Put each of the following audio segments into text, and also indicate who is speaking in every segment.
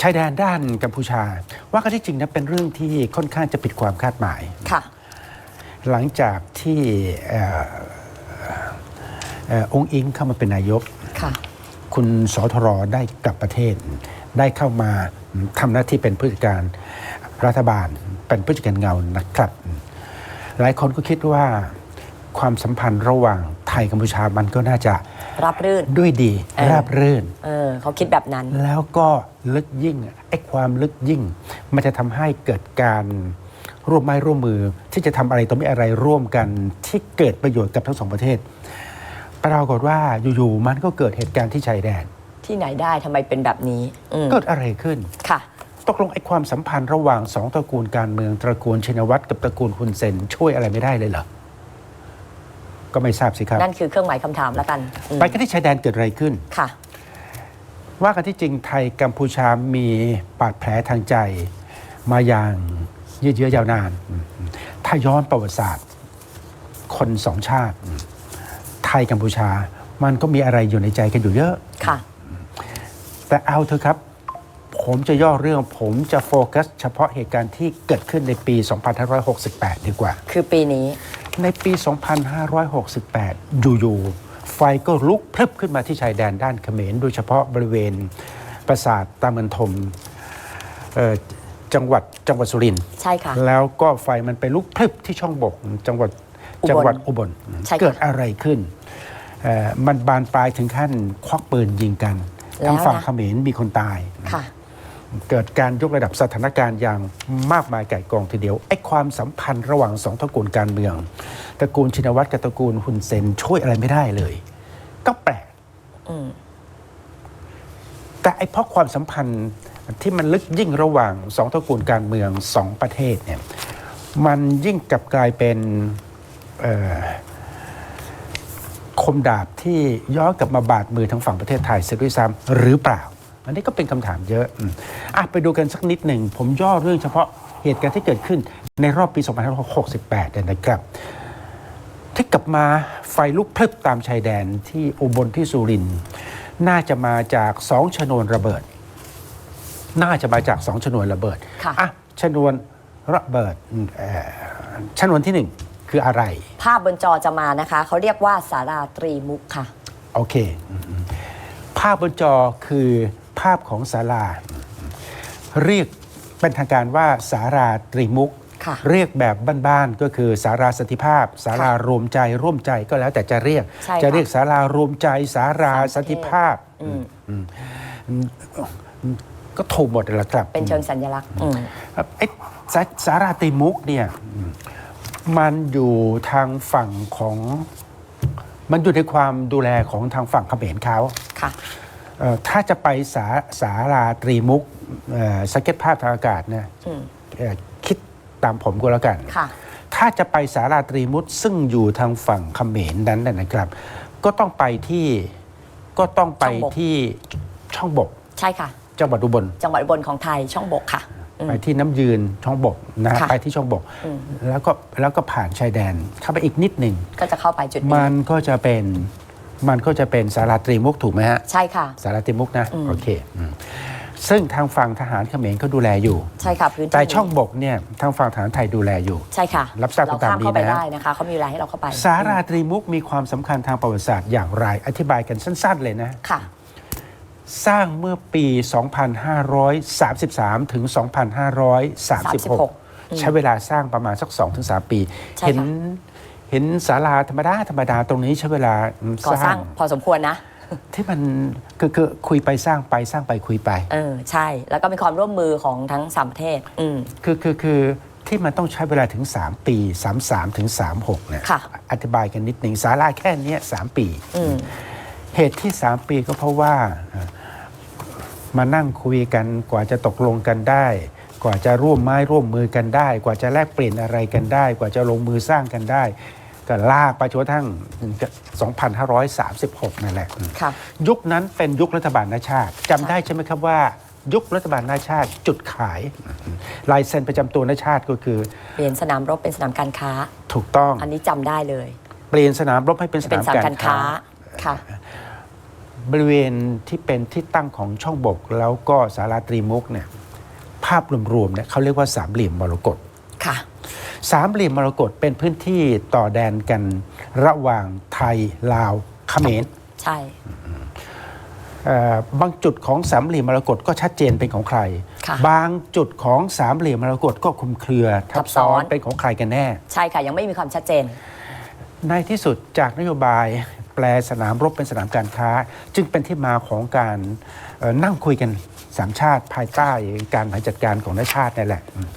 Speaker 1: ชายแดนด้านกัมพูชา ว่ากันที่จริงนะเป็นเรื่องที่ค่อนข้างจะผิดความคาดหมาย
Speaker 2: ค่ะ
Speaker 1: หลังจากที่เอ่อเอ่อองค์อิงเข้ามาเป็นนายก
Speaker 2: ค่ะ
Speaker 1: คุณสทรได้กลับประเทศ ได้เข้ามาทำหน้าที่เป็นผู้จัดการรัฐบาล เป็นผู้จัดการเงานะครับ หลายคนก็คิดว่าความสัมพันธ์ระหว่างไทยกัมพูชามันก็น่าจะ
Speaker 2: รับรื่น
Speaker 1: ด้วยดี
Speaker 2: เออ
Speaker 1: ราบรื่น
Speaker 2: เออเขาคิดแบบนั้น
Speaker 1: แล้วก็ลึกยิ่งไอ้ความลึกยิ่ง มันจะทำให้เกิดการร่วมไม้ร่วมมือ ที่จะทำอะไรต่อไม่อะไรร่วมกันที่เกิดประโยชน์กับทั้งสองประเทศปรากฏว่าอยู่ๆมันก็เกิดเหตุการณ์ที่ชายแดน
Speaker 2: ที่ไหนได้ทำไมเป็นแบบนี้ อืม
Speaker 1: เกิดอะไรขึ้น
Speaker 2: ค่ะ
Speaker 1: ตกลงไอ้ความสัมพันธ์ระหว่างสองตระกูลการเมืองตระกูลชินวัตรกับตระกูลฮุนเซนช่วยอะไรไม่ได้เลยเหรอ ก็ไม่ทราบสิครับ
Speaker 2: นั่นคือเครื่องหมายคำถามแล้วกันอืม
Speaker 1: ไปกันที่ชายแดนเกิดอะไรขึ้น
Speaker 2: ค่ะ
Speaker 1: ว่ากันที่จริงไทยกัมพูชามีบาดแผลทางใจมาอย่างยืดเยื้อยาวนาน ถ้าย้อนประวัติศาสตร์ คนสองชาติ ไทยกัมพูชา มันก็มีอะไรอยู่ในใจกันอยู่เยอะ
Speaker 2: ค่ะ
Speaker 1: แต่เอาเถอะครับ ผมจะย่อเรื่องผมจะโฟกัส เฉพาะเหตุการณ์ที่เกิดขึ้นในปี 2568 ดีกว่า
Speaker 2: คือปีนี้
Speaker 1: ในปี 2568 อยู่ๆไฟก็ลุกพลึบขึ้นมาที่ชายแดนด้านเขมร โดยเฉพาะบริเวณปราสาทตามันทมเอ่อจังหวัดจังหวัดสุรินทร์
Speaker 2: ใช่ค่ะ
Speaker 1: แล้วก็ไฟมันไปลุกพลึบที่ช่องบกจังหวัด
Speaker 2: อุบล
Speaker 1: จังหวัดอุบล
Speaker 2: ใช่ค่ะ
Speaker 1: เกิดอะไรขึ้นเอ่อมันบานปลายถึงขั้นควักปืนยิงกัน
Speaker 2: แล้ว
Speaker 1: ทางฝั่ง
Speaker 2: นะ
Speaker 1: เขมรมีคนตาย
Speaker 2: ค่ะ
Speaker 1: เกิดการยกระดับสถานการณ์อย่างมากมายไก่กองทีเดียวไอ้ความสัมพันธ์ระหว่างสองตระกูลการเมืองตระกูลชินวัตรกับตระกูลฮุนเซนช่วยอะไรไม่ได้เลย ก็แปลก
Speaker 2: อืม
Speaker 1: แต่ไอ้เพราะความสัมพันธ์ที่มันลึกยิ่งระหว่างสองตระกูลการเมืองสองประเทศเนี่ยมันยิ่งกลับกลายเป็นเอ่อคมดาบที่ย้อนกลับมาบาดมือทางฝั่งประเทศไทยเสียด้วยซ้ำหรือเปล่า อันนี้ก็เป็นคำถามเยอะอืมอะไปดูกันสักนิดหนึ่ง ผมย่อเรื่องเฉพาะเหตุการณ์ที่เกิดขึ้นในรอบปี 2568เนี่ยนะครับ ที่กลับมาไฟลุกพลึบตามชายแดนที่อุบลที่สุรินทร์น่าจะมาจากสองชนวนระเบิด น่าจะมาจากสองชนวนระเบิด
Speaker 2: ค่ะ
Speaker 1: อะชนวนระเบิดเอ่อชนวนที่หนึ่งคืออะไร
Speaker 2: ภาพบนจอจะมานะคะ เขาเรียกว่าสาราตรีมุขค่ะ
Speaker 1: โอเคอืมภาพบนจอคือ ภาพของศาลา เรียกเป็นทางการว่าสาราตรีมุก
Speaker 2: ค่ะ
Speaker 1: เรียกแบบบ้านๆก็คือสาราสันติภาพ สารารวมใจร่วมใจก็แล้วแต่จะเรียก
Speaker 2: ใช่ค่ะ
Speaker 1: จะเรียกสารารวมใจ สาราสันติภาพ
Speaker 2: อืม
Speaker 1: อืมก็ถูกหมดแหละครับ
Speaker 2: เป็นเชิงสัญลักษณ์อืม
Speaker 1: ไอ้สาสาราตรีมุกเนี่ยอืมมันอยู่ทางฝั่งของ มันอยู่ในความดูแลของทางฝั่งเขมรเขา
Speaker 2: ค่ะ
Speaker 1: เอ่อ ถ้าจะไปสาสาราตรีมุกเอ่อสเก็ตภาพทางอากาศนะ
Speaker 2: อืม
Speaker 1: เอ่อคิดตามผมก็แล้วกัน
Speaker 2: ค่ะ
Speaker 1: ถ้าจะไปสาราตรีมุกซึ่งอยู่ทางฝั่งเขมรนั้นนะนะครับ ก็ต้องไปที่ก็ต้องไป
Speaker 2: ช่องบก
Speaker 1: ที่ช่องบก
Speaker 2: ใช่ค่ะ
Speaker 1: จังหวัดอุบล
Speaker 2: จังหวัดอุบลของไทยช่องบกค่ะอืม
Speaker 1: ไปที่น้ำยืนช่องบกนะฮะ
Speaker 2: ค่ะ
Speaker 1: ไปที่ช่องบก
Speaker 2: อืม
Speaker 1: แล้วก็แล้วก็ผ่านชายแดนเข้าไปอีกนิดหนึ่ง
Speaker 2: ก็จะเข้าไปจุดนี้
Speaker 1: มันก็จะเป็น มันก็จะเป็นสาราตรีมุกถูกไหมฮะ
Speaker 2: ใช่ค่ะ
Speaker 1: สาราตรีมุกนะ
Speaker 2: อืม
Speaker 1: โอเคอืมซึ่งทางฝั่งทหารเขมรเขาดูแลอยู่
Speaker 2: ใช่ค่ะพื้นที่
Speaker 1: แต่ช่องบกเนี่ยทางฝั่งทหารไทยดูแลอยู่
Speaker 2: ใช่ค่ะ
Speaker 1: รับทราบ
Speaker 2: เรา
Speaker 1: ตาม
Speaker 2: ข้าม
Speaker 1: นี้
Speaker 2: เข้าไป
Speaker 1: นะ
Speaker 2: ได้นะคะเขามีเวลาให้เราเข้าไป
Speaker 1: สาราตรีมุกมีความสำคัญทางประวัติศาสตร์อย่างไร อธิบายกันสั้น ๆ เลยนะ
Speaker 2: ค่ะ
Speaker 1: สร้างเมื่อปี 2533 ถึง 2536ใช้เวลาสร้างประมาณสัก 2-3 ปี
Speaker 2: ใช่ค่ะ
Speaker 1: เห็น เห็นศาลาธรรมดาธรรมดาตรงนี้ใช้เวลา
Speaker 2: ก่อสร้างพอสมควรนะ
Speaker 1: ที่มันคือคือคุยไปสร้างไปสร้างไปคุยไป
Speaker 2: เออใช่ แล้วก็มีความร่วมมือของทั้งสามประเทศ อืม
Speaker 1: คือคือคือที่มันต้องใช้เวลาถึง 3 ปี 33 ถึง 36เนี่ย
Speaker 2: ค่ะ
Speaker 1: อธิบายกันนิดหนึ่งศาลาแค่เนี้ย3ปี
Speaker 2: อืม
Speaker 1: เหตุที่ 3 ปีก็เพราะว่าเอ่อมานั่งคุยกันกว่าจะตกลงกันได้ กว่าจะร่วมไม้ร่วมมือกันได้ กว่าจะแลกเปลี่ยนอะไรกันได้ กว่าจะลงมือสร้างกันได้ ก็ลากไปจนกระทั่ง2536 นั่นแหละ
Speaker 2: ค่ะ
Speaker 1: ยุคนั้นเป็นยุครัฐบาลนาชาติจำได้ใช่ไหมครับว่า ยุครัฐบาลนาชาติจุดขายลายเซ็นประจำตัวนาชาติก็คือ
Speaker 2: เปลี่ยนสนามรบเป็นสนามการค้า
Speaker 1: ถูกต้อง
Speaker 2: อันนี้จำได้เลย
Speaker 1: เปลี่ยนสนามรบให้เป็นส
Speaker 2: เป็น
Speaker 1: นาม
Speaker 2: สนาม
Speaker 1: กา
Speaker 2: การร
Speaker 1: ค้า
Speaker 2: ค้าค่ะ
Speaker 1: บริเวณที่เป็นที่ตั้งของช่องบกแล้วก็สาราตรีมุกเนี่ยภาพรวมๆเนี่ยเขาเรียกว่าสามเหลี่ยมมรกต
Speaker 2: ค่ะ
Speaker 1: สามเหลี่ยมมรกตเป็นพื้นที่ต่อแดนกันระหว่างไทยลาวเขมร
Speaker 2: ใช่
Speaker 1: เอ่อบางจุดของสามเหลี่ยมมรกตก็ชัดเจนเป็นของใคร
Speaker 2: ค่ะ
Speaker 1: บางจุดของสามเหลี่ยมมรกตก็คลุมเครือทั
Speaker 2: ทั
Speaker 1: บบซ้
Speaker 2: ซ้
Speaker 1: อ
Speaker 2: อนน
Speaker 1: เป็นของใครกันแน่
Speaker 2: ใช่ค่ะยังไม่มีความชัดเจน
Speaker 1: ในที่สุดจากนโยบายแปลสนามรบเป็นสนามการค้า จึงเป็นที่มาของการเอ่อนั่งคุยกันสามชาติภายใต้การบริหารจัดการของนาชาตินี่แหละอืม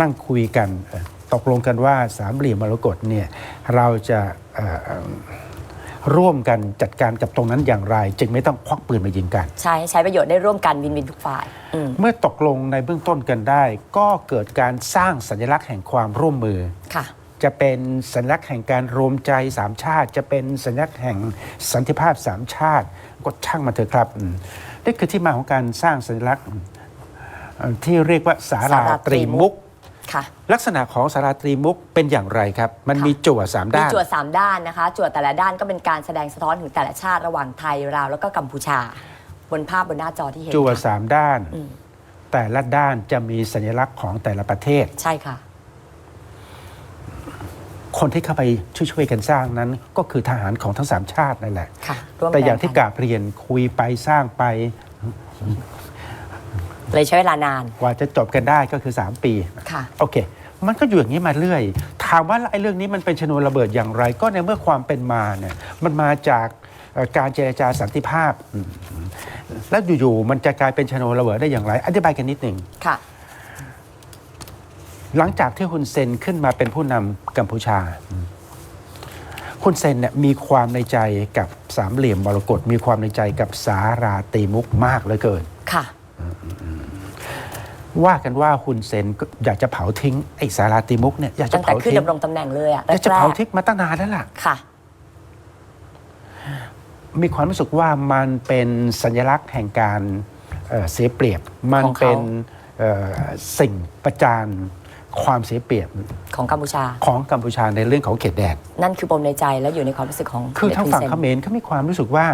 Speaker 1: นั่งคุยกันเอ่อ ตกลงกันว่าสามเหลี่ยมมรกตเนี่ยเราจะเอ่อเอ่อร่วมกันจัดการกับตรงนั้นอย่างไร จึงไม่ต้องควักปืนมายิงกัน
Speaker 2: ใช้ใช้ประโยชน์ได้ร่วมกันวินวินทุกฝ่ายอืม
Speaker 1: เมื่อตกลงในเบื้องต้นกันได้ ก็เกิดการสร้างสัญลักษณ์แห่งความร่วมมือ
Speaker 2: ค่ะ
Speaker 1: จะเป็นสัญลักษณ์แห่งการรวมใจสามชาติ จะเป็นสัญลักษณ์แห่งสันติภาพสามชาติก็ช่างมาเถอะครับอืมนี่คือที่มาของการสร้างสัญลักษณ์เอ่อที่เรียกว่าสารา
Speaker 2: สารา
Speaker 1: ต
Speaker 2: ตรี
Speaker 1: รี
Speaker 2: มุ
Speaker 1: มุ
Speaker 2: ก
Speaker 1: ก
Speaker 2: ค่ะ
Speaker 1: ลักษณะของสาราตรีมุกเป็นอย่างไรครับ มัน
Speaker 2: ค่ะ
Speaker 1: มีจั่วสาม
Speaker 2: มี
Speaker 1: ด้าน
Speaker 2: จั่วสามด้านนะคะ จั่วแต่ละด้านก็เป็นการแสดงสะท้อนถึงแต่ละชาติระหว่างไทยลาวแล้วก็กัมพูชา บนภาพบนหน้าจอที่เห็น
Speaker 1: จั่ว
Speaker 2: ค่ะ
Speaker 1: สามด้าน
Speaker 2: อืม
Speaker 1: แต่ละด้านจะมีสัญลักษณ์ของแต่ละประเทศ
Speaker 2: ใช่ค่ะ
Speaker 1: คนที่เข้าไปช่วยๆกันสร้างนั้น ก็คือทหารของทั้งสามชาตินั่นแหละ
Speaker 2: ค่ะร่วม
Speaker 1: แต่อย่างที่
Speaker 2: แรง
Speaker 1: กราบเรียนคุยไปสร้างไป
Speaker 2: เลยใช้เวลานาน
Speaker 1: กว่าจะจบกันได้ก็คือ 3 ปี
Speaker 2: ค่ะ
Speaker 1: โอเค มันก็อยู่อย่างนี้มาเรื่อย ถามว่าแล้วไอ้เรื่องนี้มันเป็นชนวนระเบิดอย่างไร ก็ในเมื่อความเป็นมาเนี่ยมันมาจากเอ่อการเจรจาสันติภาพอืมแล้วอยู่ๆมันจะกลายเป็นชนวนระเบิดได้อย่างไร อธิบายกันนิดหนึ่ง
Speaker 2: ค่ะ
Speaker 1: หลังจากที่ฮุนเซนขึ้นมาเป็นผู้นำกัมพูชาฮุนเซนเนี่ยมีความในใจกับสามเหลี่ยมมรกตมีความในใจกับสาราตีมุกมากเหลือเกิน
Speaker 2: ค่ะ
Speaker 1: ว่ากันว่าฮุนเซนก็อยากจะเผาทิ้งไอ้สาราตีมุกเนี่ยอยากจะ
Speaker 2: ตั้งแต่
Speaker 1: เผา
Speaker 2: ขึ้น
Speaker 1: ทิ้ง
Speaker 2: ดำรงตำแหน่งเลยอะ
Speaker 1: อยากจะ
Speaker 2: แร
Speaker 1: เผากทิ้งมาตั้งนานแล้วล่ะ
Speaker 2: ๆค่ะ
Speaker 1: มีความรู้สึกว่ามันเป็นสัญลักษณ์แห่งการเอ่อเสียเปรียบ มัน
Speaker 2: ของเขา
Speaker 1: เป็นเอ่อสิ่งประจานความเสียเปรียบ
Speaker 2: ของกัมพูชา
Speaker 1: ของกัมพูชาในเรื่องของเขตแดน
Speaker 2: นั่นคือปมในใจและอยู่ในความรู้สึกของ
Speaker 1: คือทางฝั่ง
Speaker 2: เด็ก
Speaker 1: เข
Speaker 2: คุณ
Speaker 1: ม
Speaker 2: เซน
Speaker 1: รเขามีความรู้สึกว่า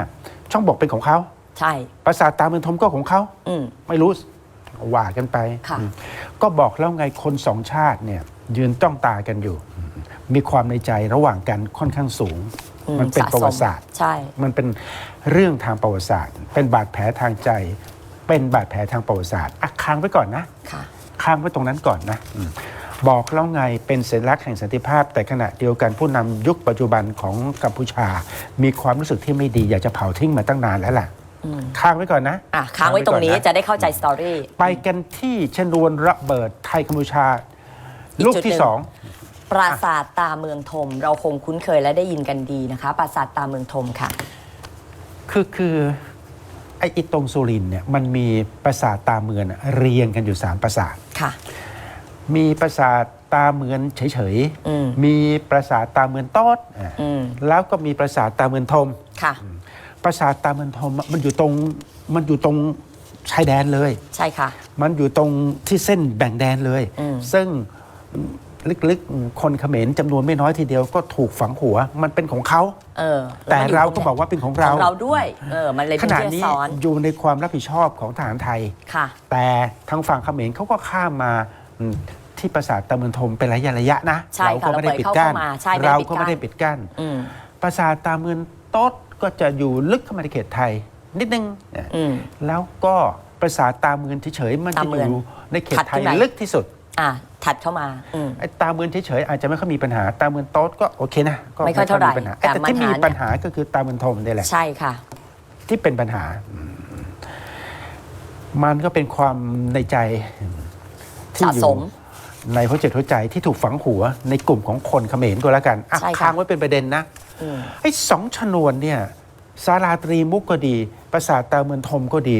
Speaker 1: ช่องบกเป็นของเขา
Speaker 2: ใช่
Speaker 1: ปราสาทตาเมืองทมก็ของเขา
Speaker 2: อืม
Speaker 1: ไม่รู้ ว่ากันไป
Speaker 2: ค่ะ
Speaker 1: อืมก็บอกแล้วไงคนสองชาติเนี่ยยืนต้องตากันอยู่ มีความในใจระหว่างกันค่อนข้างสูง
Speaker 2: อื
Speaker 1: มันเป็น
Speaker 2: สะ
Speaker 1: ประ
Speaker 2: ส
Speaker 1: วัติศาสตร์
Speaker 2: ใช่
Speaker 1: มันเป็นเรื่องทางประวัติศาสตร์ เป็นบาดแผลทางใจ เป็นบาดแผลทางประวัติศาสตร์อะค้างไว้ก่อนนะ
Speaker 2: ค่ะ
Speaker 1: ค้างไว้ตรงนั้นก่อนนะอืมบอกแล้วไงเป็นสัญลักษณ์แห่งสันติภาพ แต่ขณะเดียวกันผู้นำยุคปัจจุบันของกัมพูชา มีความรู้สึกที่ไม่ดีอยากจะเผาทิ้งมาตั้งนานแล้วล่ะ
Speaker 2: อืม
Speaker 1: ค้างไว้ก่อนนะ
Speaker 2: อะค้างไว้ตรงนี้
Speaker 1: ก่อ
Speaker 2: จะได้เข้าใจสตอรี่
Speaker 1: ไปกันที่ชนวนระเบิดไทยกัมพูชา
Speaker 2: อีก
Speaker 1: ลูก
Speaker 2: จุด
Speaker 1: ที่
Speaker 2: หนึ่ง
Speaker 1: สอง
Speaker 2: ปราสาทตาเมืองทมเราคงคุ้นเคยและได้ยินกันดีนะคะ ปราสาทตาเมืองทมค่ะ
Speaker 1: คือคือไอ้อิตรงสุรินทร์เนี่ยมันมีปราสาทตาเมืองอะเรียงกันอยู่สามปราสาท
Speaker 2: ค่ะ
Speaker 1: มีปราสาทตาเมือนเฉย
Speaker 2: อืม
Speaker 1: มีปราสาทตาเมือนโต๊ดอะ
Speaker 2: อืม
Speaker 1: แล้วก็มีปราสาทตาเมือนทม
Speaker 2: ค่ะ
Speaker 1: ปราสาทตาเมือนทมอะมันอยู่ตรงมันอยู่ตรงชายแดนเลย
Speaker 2: ใช่ค่ะ
Speaker 1: มันอยู่ตรงที่เส้นแบ่งแดนเลย
Speaker 2: อืม
Speaker 1: ซึ่งลึกๆ คนเขมรจำนวนไม่น้อยทีเดียวก็ถูกฝังหัว มันเป็นของเขา
Speaker 2: เออ
Speaker 1: แต่
Speaker 2: ล้วมันยู่
Speaker 1: เรา
Speaker 2: ต
Speaker 1: ก็
Speaker 2: งไหน
Speaker 1: บอกว่าเป็นของ
Speaker 2: ข
Speaker 1: เรา
Speaker 2: องเราด้วย เออ มันเลย
Speaker 1: ข
Speaker 2: เป็น
Speaker 1: ณะ
Speaker 2: เรื่อง
Speaker 1: นี้
Speaker 2: ซ้อน
Speaker 1: อยู่ในความรับผิดชอบของทหารไทย
Speaker 2: ค่ะ
Speaker 1: แต่ทางฝั่งเขมรเขาก็ข้ามมาอืมที่ปราสาทตาเมือนทมเป็นระยะระยะนะ
Speaker 2: ใช่
Speaker 1: เรา
Speaker 2: ค่ะ
Speaker 1: ก็ไม่ได้ปิดกั้น
Speaker 2: เราปล่อยเข้ามาใช่ไม่ได้
Speaker 1: เรา
Speaker 2: ปิด
Speaker 1: ก็ไม่ได้
Speaker 2: กั้น
Speaker 1: ปิดกั้น
Speaker 2: อืม
Speaker 1: ปราสาทตาเมือน โต๊ดก็จะอยู่ลึกเข้ามาในเขตไทย นิดนึงนะ
Speaker 2: อืม
Speaker 1: แล้วก็ปราสาทตาเมือนเฉยๆมันจะ
Speaker 2: ตา
Speaker 1: อ
Speaker 2: เมือน
Speaker 1: ยู่ในเขต
Speaker 2: ถัด
Speaker 1: ไท
Speaker 2: ขึ้
Speaker 1: ย
Speaker 2: นมา
Speaker 1: ลึกที่สุด
Speaker 2: อะถัดเข้ามาอืม
Speaker 1: ไอ้ตาเมือนเฉยๆอาจจะไม่ค่อยมีปัญหาตาเมือนโต๊ดก็โอเคนะก็
Speaker 2: ไม่ค่อยเท่าไหร่
Speaker 1: ปัญหา
Speaker 2: แต่
Speaker 1: แต่ที่
Speaker 2: ปัญหา
Speaker 1: มี
Speaker 2: เนี่ย
Speaker 1: ปัญหาก็คือตาเมือนทมนี่แหละ
Speaker 2: ใช่ค่ะ
Speaker 1: ที่เป็นปัญหามันก็เป็นความในใจที่
Speaker 2: สะ
Speaker 1: อยู่
Speaker 2: สม
Speaker 1: ในหัวจิตหัวใจที่ถูกฝังหัวในกลุ่มของคนเขมรก็แล้วกันอะ
Speaker 2: ใช่ค่ะ
Speaker 1: ค้างไว้เป็นประเด็นนะ
Speaker 2: อืม
Speaker 1: ไอ้สองชนวนเนี่ยสาราตรีมุกก็ดี ปราสาทตาเมือนทมก็ดี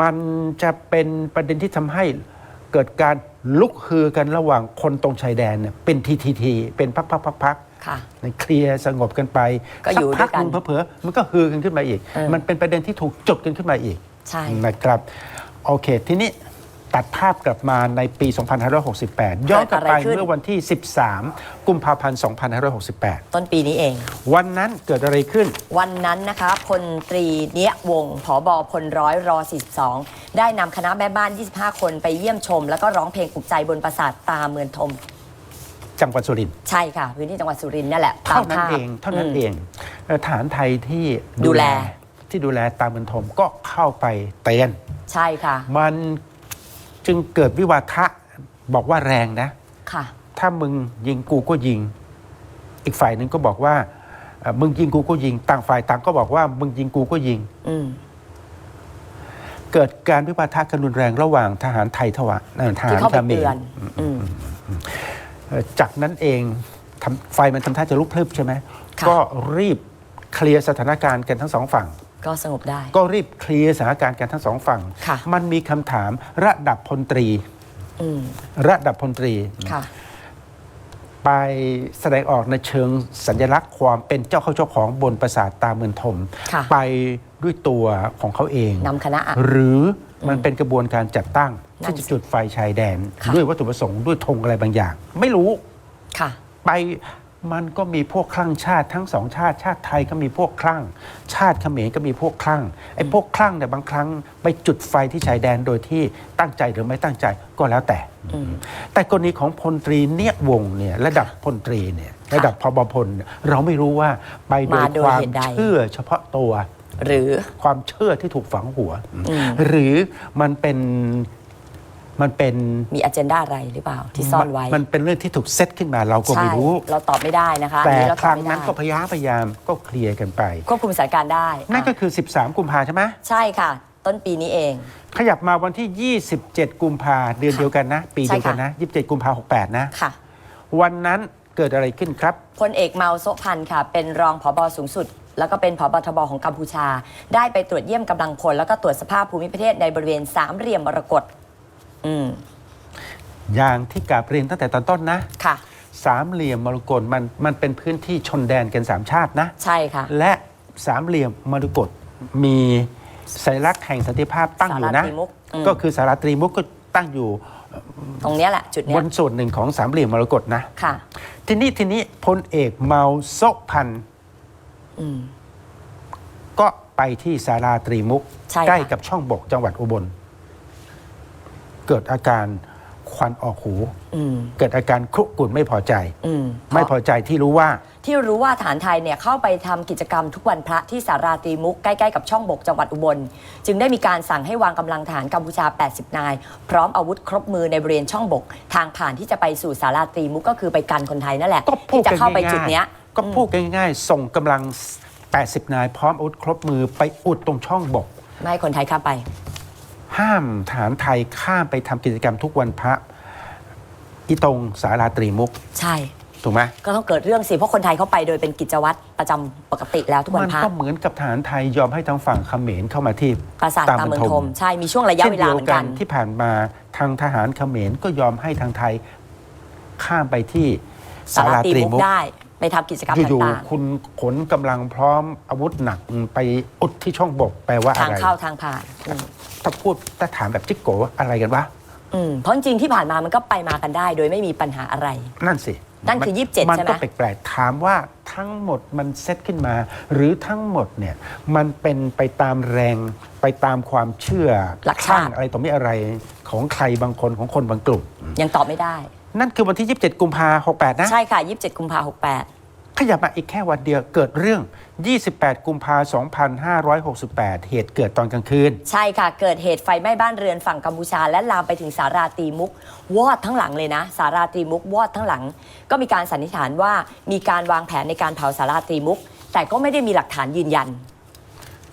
Speaker 1: มันจะเป็นประเด็นที่ทำให้เกิดการลุกฮือกันระหว่างคนตรงชายแดนเนี่ยเป็นทีทีทีเป็นพักพักพักพัก
Speaker 2: ค่ะ
Speaker 1: เคลียร์สงบกันไป
Speaker 2: ก็อยู่
Speaker 1: สัพัก
Speaker 2: ด้วยกัน
Speaker 1: หงเผลอๆมันก็ฮือกันขึ้นมาอีก
Speaker 2: เออ
Speaker 1: มันเป็นประเด็นที่ถูกจุดกันขึ้นมาอีก
Speaker 2: ใช่
Speaker 1: นะครับ โอเค ทีนี้ ตัดภาพกลับมาในปี 2568 ย้อนกลับไป
Speaker 2: เกิดอะไรขึ้น
Speaker 1: เมื่อวันที่ 13 กุมภาพันธ์ 2568
Speaker 2: ต้นปีนี้เอง
Speaker 1: วันนั้นเกิดอะไรขึ้น
Speaker 2: วันนั้นนะคะพลตรีเนียวงศ์ผอบอพลร้อยรอ42 ได้นำคณะแม่บ้าน 25 คนไปเยี่ยมชม แล้วก็ร้องเพลงปลุกใจบนปราสาทตาเมืองทม
Speaker 1: จังหวัดสุรินทร์
Speaker 2: ใช่ค่ะพื้นที่จังหวัดสุรินทร์นั่นแหละตา
Speaker 1: เท่ามนั้น
Speaker 2: ภาพ
Speaker 1: เองเท่านั้น
Speaker 2: ม
Speaker 1: เองเอ่อฐานไทยที่
Speaker 2: ดูแล
Speaker 1: ที่ดูแลตามเมืองทมก็เข้าไปเตือน
Speaker 2: ใช่ค่ะ
Speaker 1: มัน จึงเกิดวิวาทะบอกว่าแรงนะ
Speaker 2: ค่ะ
Speaker 1: ถ้ามึงยิงกูก็ยิง อีกฝ่ายหนึ่งก็บอกว่าเอ่อมึงยิงกูก็ยิง ต่างฝ่ายต่างก็บอกว่ามึงยิงกูก็ยิง
Speaker 2: อืม
Speaker 1: เกิดการวิวาทะกันรุนแรงระหว่างทหารไทยทวะเอ่อท
Speaker 2: ที่
Speaker 1: หาร
Speaker 2: เข้าไป
Speaker 1: เขม
Speaker 2: เตือ
Speaker 1: ร
Speaker 2: นอืม
Speaker 1: เอ่อจากนั้นเองทำไฟมันทำท่าจะลุกพลึบใช่ไหม
Speaker 2: ค่ะ
Speaker 1: ก็รีบเคลียร์สถานการณ์กันทั้งสองฝั่ง
Speaker 2: ก็สงบได้
Speaker 1: ก็รีบเคลียร์สถานการณ์กันทั้งสองฝั่ง
Speaker 2: ค่ะ
Speaker 1: มันมีคำถามระดับพลตรี
Speaker 2: อืม
Speaker 1: ระดับพลตรี
Speaker 2: ค่ะ
Speaker 1: ไปแสดงออกในเชิงสัญลักษณ์ความเป็นเจ้าเข้าเจ้าของบนปราสาทตาเมืองทม
Speaker 2: ค่ะ
Speaker 1: ไปด้วยตัวของเขาเอง
Speaker 2: นำคณะอะ
Speaker 1: หรือมันเป็นกระบวนการจัดตั้ง
Speaker 2: นั่น
Speaker 1: ที่
Speaker 2: สิ
Speaker 1: จะจุดไฟชายแดน
Speaker 2: ค่ะ
Speaker 1: ด้วยวัตถุประสงค์ด้วยธงอะไรบางอย่าง ไม่รู้
Speaker 2: ค่ะ
Speaker 1: ไป มันก็มีพวกคลั่งชาติทั้งสองชาติ ชาติไทยก็มีพวกคลั่ง ชาติเขมรก็มีพวกคลั่งไอ้พวกคลั่งเนี่ยบางครั้งไปจุดไฟที่ชายแดนโดยที่ตั้งใจหรือไม่ตั้งใจก็แล้วแต่
Speaker 2: อืม
Speaker 1: แต่กรณีของพลตรีเนียวงศ์เนี่ยระดับพลตรีเนี่ยระดับพบพลเนี่ยเราไม่รู้ว่าไปโดย
Speaker 2: มาโดย
Speaker 1: ความ
Speaker 2: เหตุใด
Speaker 1: เชื่อเฉพาะตัว
Speaker 2: หรือ
Speaker 1: ความเชื่อที่ถูกฝังหัว
Speaker 2: อืม
Speaker 1: หรือมันเป็น มันเป็น
Speaker 2: มีอ g e n d a อะไรหรือเปล่าที่ซ่อนไว้
Speaker 1: มันเป็นเรื่องที่ถูกเซตขึ้นมาเราก็
Speaker 2: ใช่
Speaker 1: ไม่รู้
Speaker 2: เราตอบไม่ได้นะคะอัน
Speaker 1: แต่
Speaker 2: นี้เรา
Speaker 1: ค
Speaker 2: ตอบ
Speaker 1: รั้ง
Speaker 2: ไม่
Speaker 1: นั้น
Speaker 2: ได้
Speaker 1: ก็พยายามพยายามก็เคลียร์กันไป
Speaker 2: ควบคุมสถานการณ์ได้
Speaker 1: นั่นก็
Speaker 2: อะ
Speaker 1: คือ 13 กุมภาใช่ไหม
Speaker 2: ใช่ค่ะ ต้นปีนี้เอง
Speaker 1: ขยับมาวันที่ 27 กุมภาเดือน
Speaker 2: ค่ะ
Speaker 1: เดียวกันนะ ปีเดียวกัน
Speaker 2: ใช่ค่ะ
Speaker 1: นะ 27 กุมภา68 นะ
Speaker 2: ค่ะ
Speaker 1: วันนั้นเกิดอะไรขึ้นครับ
Speaker 2: พลเอกเมาโซะพันธ์ค่ะ เป็นรองผบสูงสุดแล้วก็เป็นผบทบของกัมพูชา ได้ไปตรวจเยี่ยมกำลังพล แล้วก็ตรวจสภาพภูมิประเทศในบริเวณสามเหลี่ยมมรกต อืม
Speaker 1: อย่างที่กราบเรียนตั้งแต่ตอนต้นนะ
Speaker 2: ค่ะ
Speaker 1: สามเหลี่ยมมรกตมันมันเป็นพื้นที่ชนแดนกันสามชาตินะ
Speaker 2: ใช่ค่ะ
Speaker 1: และสามเหลี่ยมมรกตมีสัญลักษณ์แห่งสันติภาพตั้งอยู่นะ
Speaker 2: สาราตรีมุกอืม
Speaker 1: ก็คือสาราตรีมุกก็ตั้งอยู่
Speaker 2: ตรงเนี้ยแหละ จุด
Speaker 1: บ
Speaker 2: เนี้ย
Speaker 1: นส่วนหนึ่งของสามเหลี่ยมมรกตนะ
Speaker 2: ค่ะ
Speaker 1: ทีนี้ทีนี้พลเอกเมาโซะพันธ์
Speaker 2: อืม
Speaker 1: ก็ไปที่สาราตรีมุก
Speaker 2: ใช่ค่ะ
Speaker 1: ใกล้กับช่องบกจังหวัดอุบล เกิดอาการควันออกหู
Speaker 2: อืม
Speaker 1: เกิดอาการครุกุ่นไม่พอใจ
Speaker 2: อืม
Speaker 1: ไม่พอใจที่รู้ว่า
Speaker 2: ที่รู้ว่าฐานไทยเนี่ยเข้าไปทำกิจกรรมทุกวันพระที่สาราตรีมุกใกล้ๆกับช่องบกจังหวัดอุบล จึงได้มีการสั่งให้วางกำลังทหารกัมพูชา 80 นาย พร้อมอาวุธครบมือในบริเวณช่องบก ทางผ่านที่จะไปสู่สาราตรีมุกก็คือไปกันคนไทยนั่นแหละ
Speaker 1: ก็พูด
Speaker 2: ที่จะ
Speaker 1: กัน
Speaker 2: เข้าไป
Speaker 1: ง่ายๆ
Speaker 2: จุดเนี้ย
Speaker 1: ก็พูดง่ายๆ ส่งกำลัง 80 นายพร้อมอาวุธครบมือไปอุดตรงช่องบก
Speaker 2: ไม่ให้คนไทยเข้าไป
Speaker 1: ห้ามฐานไทยข้ามไปทำกิจกรรมทุกวันพระอีตรงสาราตรีมุก
Speaker 2: ใช่
Speaker 1: ถูกไหม
Speaker 2: ก็ต้องเกิดเรื่องสิ เพราะคนไทยเข้าไปโดยเป็นกิจวัตรประจำปกติแล้วทุกวัน
Speaker 1: มัน
Speaker 2: พระ
Speaker 1: ก็เหมือนกับฐานไทยยอมให้ทางฝั่งเขมรเข้ามาที่
Speaker 2: ปราสาทตามเมืองทมใช่มีช่วงระยะ
Speaker 1: เช่น
Speaker 2: เวลา
Speaker 1: เดีย
Speaker 2: เห
Speaker 1: ว
Speaker 2: มือน
Speaker 1: กั
Speaker 2: กันน
Speaker 1: ที่ผ่านมาทางทหารเขมรก็ยอมให้ทางไทยข้ามไปที่
Speaker 2: สาราตรีมุกได้ ไปทำกิจกรรม
Speaker 1: อยู่
Speaker 2: ต่าง
Speaker 1: ๆคุณขนกำลังพร้อมอาวุธหนักไปอุดที่ช่องบกแปลว่า
Speaker 2: ๆ
Speaker 1: อะ
Speaker 2: ทาง
Speaker 1: ไร
Speaker 2: เข้าทางผ่านอืม
Speaker 1: ถ้าพูดถ้าถามแบบจิ๊กโกว่าอะไรกันวะ
Speaker 2: อืมเพราะจริงๆที่ผ่านมามันก็ไปมากันได้ โดยไม่มีปัญหาอะไร
Speaker 1: นั่นสิ
Speaker 2: นั่นคือ
Speaker 1: มั
Speaker 2: 27
Speaker 1: มัน
Speaker 2: ใช่ไหม
Speaker 1: ก็แปลกๆถามว่าทั้งหมดมันเซตขึ้นมา หรือทั้งหมดเนี่ยมันเป็นไปตามแรงไปตามความเชื่อ
Speaker 2: หลักชาติ
Speaker 1: ข้างอะไรต่อไม่อะไรของใครบางคนของคนบางกลุ่ม
Speaker 2: ยังตอบไม่ได้
Speaker 1: นั่นคือวันที่ 27 กุมภาพันธ์68 นะ
Speaker 2: ใช่ค่ะ 27 กุมภาพันธ์68
Speaker 1: ขยับมาอีกแค่วันเดียวเกิดเรื่อง 28 กุมภาพันธ์2568 เหตุเกิดตอนกลางคืน
Speaker 2: ใช่ค่ะ เกิดเหตุไฟไหม้บ้านเรือนฝั่งกัมพูชา และลามไปถึงสาราตรีมุก วอดทั้งหลังเลยนะ สาราตรีมุกวอดทั้งหลัง ก็มีการสันนิษฐานว่ามีการวางแผนในการเผาสาราตรีมุก แต่ก็ไม่ได้มีหลักฐานยืนยัน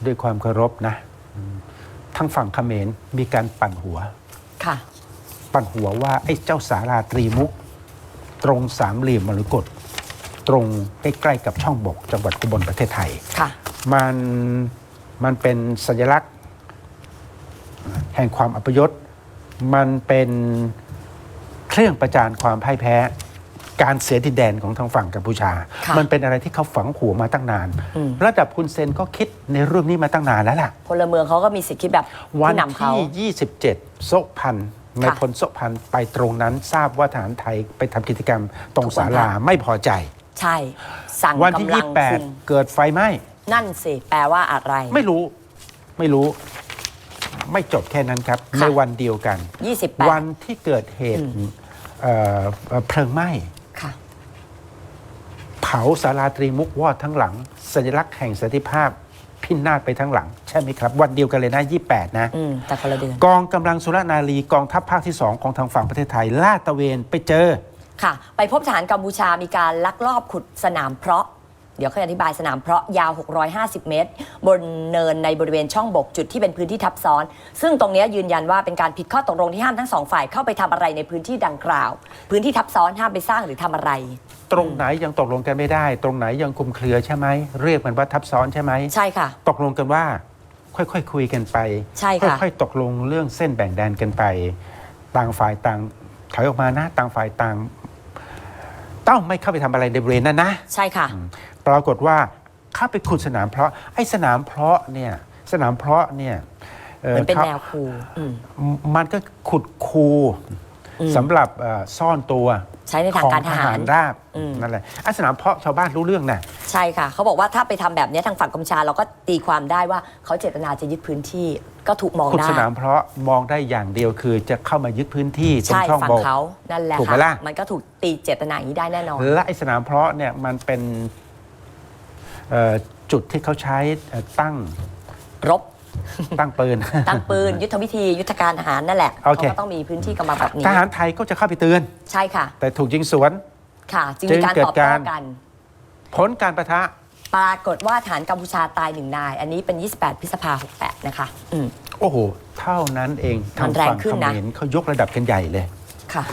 Speaker 1: ด้วยความเคารพนะอืมทั้งฝั่งเขมรมีการปั่นหัว
Speaker 2: ค่ะ
Speaker 1: ปั่นหัวว่าไอ้เจ้าสาราตรีมุก ตรงสามเหลี่ยมมรกตตรงใกล้ๆกับช่องบกจังหวัดอุบลประเทศไทย
Speaker 2: ค่ะ
Speaker 1: มันมันเป็นสัญลักษณ์ แห่งความอัปยศ มันเป็นเครื่องประจานความพ่ายแพ้ การเสียดินแดนของทางฝั่งกัมพูชา
Speaker 2: ค่ะ
Speaker 1: มันเป็นอะไรที่เขาฝังหัวมาตั้งนาน
Speaker 2: อืม
Speaker 1: ระดับคุณเซนก็คิดในเรื่องนี้มาตั้งนานแล้วล่ะ
Speaker 2: พลเมืองเขาก็มีสิทธิ์คิดแบบ
Speaker 1: วัน
Speaker 2: ผู้นำเขา
Speaker 1: ที่ 27โซะพันธ์ ในายพลโสพันธ์ไปตรงนั้นทราบว่าทหารไทยไปทำกิจกรรมตรงศาลาไม่พอใจ
Speaker 2: ใช่ สั่ง
Speaker 1: วันที่
Speaker 2: กำลังคุม
Speaker 1: 28 เกิดไฟไหม้
Speaker 2: นั่นสิแปลว่าอะไร
Speaker 1: ไม่รู้ ไม่รู้ ไม่จบแค่นั้นครับ
Speaker 2: ค่ะ
Speaker 1: ในวันเดียวกัน
Speaker 2: 28
Speaker 1: วันที่เกิดเหตุเอ่อเอ่อเพลิงไหม้
Speaker 2: ค่ะ
Speaker 1: เผาสาราตรีมุกวอดทั้งหลัง สัญลักษณ์แห่งสันติภาพ พินาศไปทั้งหลัง ใช่ไหมครับ วันเดียวกันเลยนะ 28 นะ
Speaker 2: อืมแต่คนละเดือน
Speaker 1: กองกำลังสุรนารีกองทัพภาคที่ 2 ของทางฝั่งประเทศไทยลาดตระเวนไปเจอ
Speaker 2: ค่ะ ไปพบทหารกัมพูชามีการลักลอบขุดสนามเพาะ เดี๋ยวค่อยอธิบายสนามเพาะยาว 650 เมตร บนเนินในบริเวณช่องบกจุดที่เป็นพื้นที่ทับซ้อน ซึ่งตรงเนี้ยยืนยันว่าเป็นการผิดข้อตกลงที่ห้ามทั้งสองฝ่ายเข้าไปทำอะไรในพื้นที่ดังกล่าว พื้นที่ทับซ้อนห้ามไปสร้างหรือทำอะไร
Speaker 1: ตรงไหนยังตกลงกันไม่ได้ ตรงไหนยังคลุมเครือใช่ไหมเรียกมันว่าทับซ้อนใช่ไหม
Speaker 2: ใช่ค่ะ
Speaker 1: ตกลงกันว่า ค่อยๆคุยกันไป
Speaker 2: ใช่ค่ะ
Speaker 1: ค่อยๆตกลงเรื่องเส้นแบ่งแดนกันไป ต่างฝ่ายต่างถอยออกมานะต่างฝ่ายต่างต้องไม่เข้าไปทำอะไรในบริเวณนั้นนะ
Speaker 2: ใช่ค่ะ
Speaker 1: ปรากฏว่าเข้าไปขุดสนามเพาะไอ้สนามเพาะเนี่ยสนามเพาะเนี่ยอ่อ
Speaker 2: เหมือนเป็น
Speaker 1: ขา
Speaker 2: แนวคูอืม
Speaker 1: มันก็ขุดคู
Speaker 2: อืม
Speaker 1: สำหรับเอ่อซ่อนตัว
Speaker 2: ใช้ในทาง
Speaker 1: ของ
Speaker 2: การ
Speaker 1: ท
Speaker 2: ท
Speaker 1: หา
Speaker 2: หารร
Speaker 1: ราบ
Speaker 2: อืม
Speaker 1: นั่นแหละไอ้สนามเพาะชาวบ้านรู้เรื่องนะ
Speaker 2: ใช่ค่ะ เขาบอกว่าถ้าไปทำแบบนี้ทางฝั่งกัมพูชาเราก็ตีความได้ว่าเขาเจตนาจะยึดพื้นที่ก็ถูกมอง
Speaker 1: ขุด
Speaker 2: ได้
Speaker 1: สนามเพาะมองได้อย่างเดียวคือจะเข้ามายึดพื้นที่ตรง
Speaker 2: ใช่
Speaker 1: ช่อง
Speaker 2: ฝั่
Speaker 1: โบ
Speaker 2: ง
Speaker 1: ก
Speaker 2: เขานั่นแหละ
Speaker 1: ถูกไหม
Speaker 2: ค่ะ
Speaker 1: ล่ะ
Speaker 2: มันก็ถูกตีเจตนาอย่างนี้ได้แน่นอน
Speaker 1: และไอ้สนามเพาะเนี่ยมันเป็นเอ่อ จุดที่เขาใช้เอ่อตั้ง
Speaker 2: รบ
Speaker 1: ตั้งปืน
Speaker 2: ตั้งปืน ยุทธวิธียุทธการทหารนั่นแหละ
Speaker 1: โอเค
Speaker 2: เขาก็ต้องมีพื้นที่กำบังแบบนี้
Speaker 1: ทหารไทยก็จะเข้าไปเตือน
Speaker 2: ใช่ค่ะ
Speaker 1: แต่ถูกยิงสวน
Speaker 2: ค่ะ จึง
Speaker 1: จึ
Speaker 2: มี
Speaker 1: ง
Speaker 2: การ
Speaker 1: เกิด
Speaker 2: ตอบโต้
Speaker 1: การ
Speaker 2: กัน
Speaker 1: ผลการประทะ
Speaker 2: ปรากฏว่าฐานกัมพูชาตายหนึ่งนาย อันนี้เป็น 28 พฤษภา68 นะคะอืม
Speaker 1: โอ้โห เท่านั้นเอง
Speaker 2: มั
Speaker 1: ทาง
Speaker 2: นแรง
Speaker 1: ฝั่ง
Speaker 2: ขึ้
Speaker 1: เข
Speaker 2: นนะ
Speaker 1: มรเขายกระดับกันใหญ่เลย
Speaker 2: ค่ะ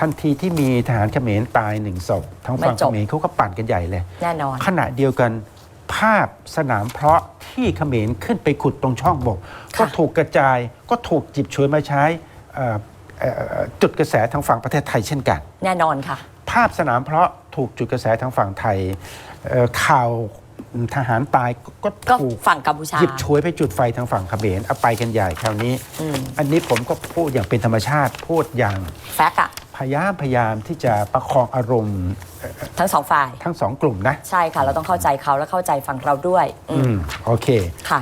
Speaker 1: ทันทีที่มีทหารเขมรตายหนึ่งศพทางฝั่ง
Speaker 2: ไม่จ
Speaker 1: เข
Speaker 2: บ
Speaker 1: มรเขาก็ปั่นกันใหญ่เลย
Speaker 2: แน่นอน
Speaker 1: ขณะเดียวกัน ภาพสนามเพาะที่เขมรขึ้นไปขุดตรงช่องบก
Speaker 2: ค่ะ
Speaker 1: ก็ถูกกระจายก็ถูกจิบฉวยมาใช้เอ่อเอ่อจุดกระแสทางฝั่งประเทศไทยเช่นกัน
Speaker 2: แน่นอนค่ะ
Speaker 1: ภาพสนามเพาะถูกจุดกระแสทางฝั่งไทยเอ่อข่าวทหารตายก็
Speaker 2: ก็
Speaker 1: ถูก
Speaker 2: ฝั่งกัมพูชา
Speaker 1: หยิบฉวยไปจุดไฟทางฝั่งเขมรเอาไปกันใหญ่คราวนี้
Speaker 2: อืม
Speaker 1: อันนี้ผมก็พูดอย่างเป็นธรรมชาติพูดอย่าง
Speaker 2: แฟกอะ
Speaker 1: พยายามพยายามที่จะประคองอารมณ์
Speaker 2: ทั้งสองฝ่าย
Speaker 1: ทั้งสองกลุ่มนะ
Speaker 2: ใช่ค่ะ เราต้องเข้าใจเขาและเข้าใจฝั่งเราด้วย อื
Speaker 1: อื
Speaker 2: ม
Speaker 1: มโอเค
Speaker 2: ค่ะ